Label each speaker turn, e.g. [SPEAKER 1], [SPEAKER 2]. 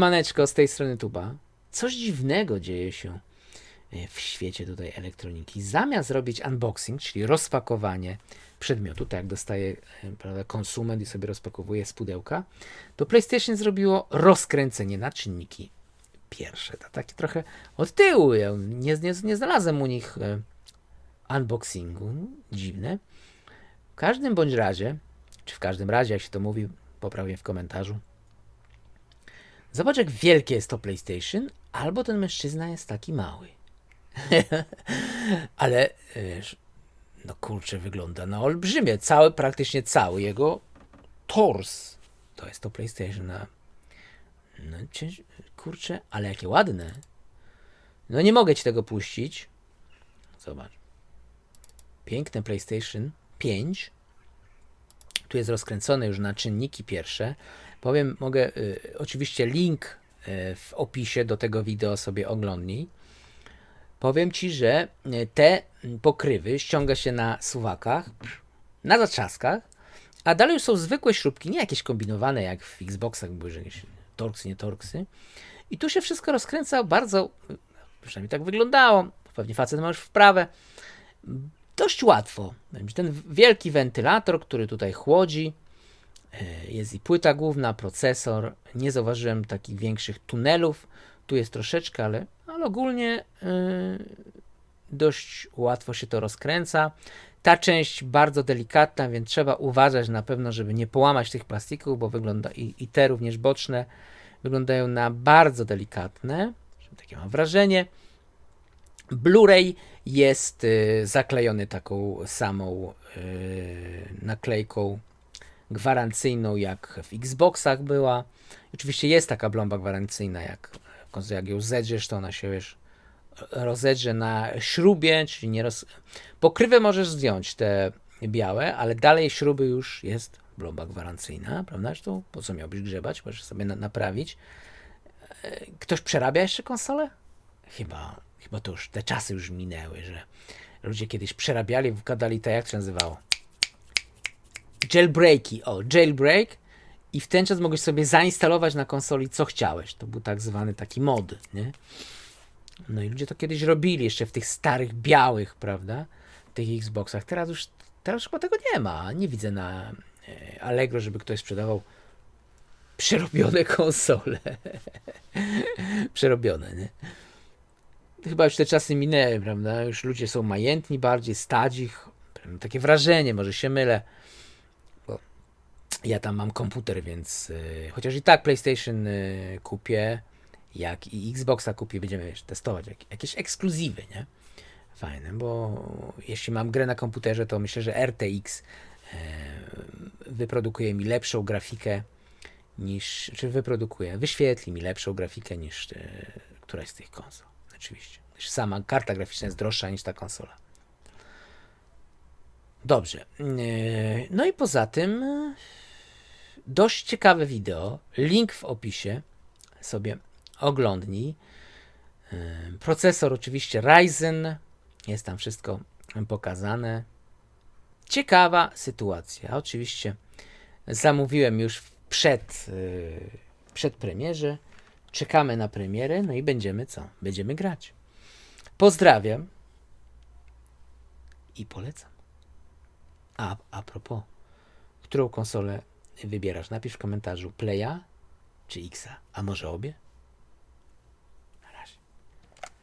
[SPEAKER 1] Siemaneczko, z tej strony Tuba. Coś dziwnego dzieje się e, w świecie tutaj elektroniki. Zamiast robić unboxing, czyli rozpakowanie przedmiotu, tak jak dostaje e, prawda, konsument i sobie rozpakowuje z pudełka, to PlayStation zrobiło rozkręcenie na czynniki pierwsze. To takie trochę od tyłu. Ja nie, nie, nie znalazłem u nich e, unboxingu. Dziwne. W każdym bądź razie, czy w każdym razie, jak się to mówi, poprawię w komentarzu. Zobacz, jak wielkie jest to PlayStation, albo ten mężczyzna jest taki mały. Ale, wiesz, no kurczę, wygląda na olbrzymie. Cały, praktycznie cały jego tors to jest to PlayStation. No, cięż, kurczę, ale jakie ładne. No nie mogę ci tego puścić. Zobacz. Piękne PlayStation 5. Tu jest rozkręcone już na czynniki pierwsze. Powiem, mogę, y, oczywiście link y, w opisie do tego wideo sobie oglądnij. Powiem Ci, że y, te pokrywy ściąga się na suwakach, na zatrzaskach, a dalej już są zwykłe śrubki, nie jakieś kombinowane jak w Xboxach były, że torksy, nie torksy. I tu się wszystko rozkręca bardzo, przynajmniej tak wyglądało, pewnie facet ma już wprawę, dość łatwo. Ten wielki wentylator, który tutaj chłodzi, E, jest i płyta główna, procesor. Nie zauważyłem takich większych tunelów. Tu jest troszeczkę, ale, ale ogólnie yy, dość łatwo się to rozkręca. Ta część bardzo delikatna, więc trzeba uważać na pewno, żeby nie połamać tych plastików, bo wygląda i, i te również boczne wyglądają na bardzo delikatne. Takie mam wrażenie. Blu-ray jest y, zaklejony taką samą y, naklejką gwarancyjną, jak w Xboxach była. Oczywiście jest taka blomba gwarancyjna, jak, jak ją zedrzesz, to ona się wiesz, rozedrze na śrubie, czyli nie roz... Pokrywę możesz zdjąć, te białe, ale dalej śruby już jest blomba gwarancyjna, prawda? Zresztą po co miałbyś grzebać, możesz sobie na naprawić. E, ktoś przerabia jeszcze konsolę? Chyba, chyba to już, te czasy już minęły, że ludzie kiedyś przerabiali, gadali to jak się nazywało? jailbreaki, o, jailbreak i w ten czas mogłeś sobie zainstalować na konsoli co chciałeś. To był tak zwany taki mod, nie? No i ludzie to kiedyś robili jeszcze w tych starych, białych, prawda? Tych Xboxach. Teraz już, teraz chyba tego nie ma. Nie widzę na e, Allegro, żeby ktoś sprzedawał przerobione konsole. przerobione, nie? Chyba już te czasy minęły, prawda? Już ludzie są majętni bardziej, stać ich. Takie wrażenie, może się mylę ja tam mam komputer, więc yy, chociaż i tak PlayStation yy, kupię, jak i Xboxa kupię, będziemy wiesz, testować jak, jakieś ekskluzywy, nie? Fajne, bo jeśli mam grę na komputerze, to myślę, że RTX yy, wyprodukuje mi lepszą grafikę niż, czy wyprodukuje, wyświetli mi lepszą grafikę niż któraś z tych konsol. Oczywiście. Sama karta graficzna jest droższa niż ta konsola. Dobrze. Yy, no i poza tym dość ciekawe wideo. Link w opisie. Sobie oglądnij. Procesor oczywiście Ryzen. Jest tam wszystko pokazane. Ciekawa sytuacja. Oczywiście zamówiłem już przed, przed premierze. Czekamy na premierę, no i będziemy co? Będziemy grać. Pozdrawiam i polecam. A, a propos, którą konsolę wybierasz? Napisz w komentarzu Playa czy Xa, a może obie?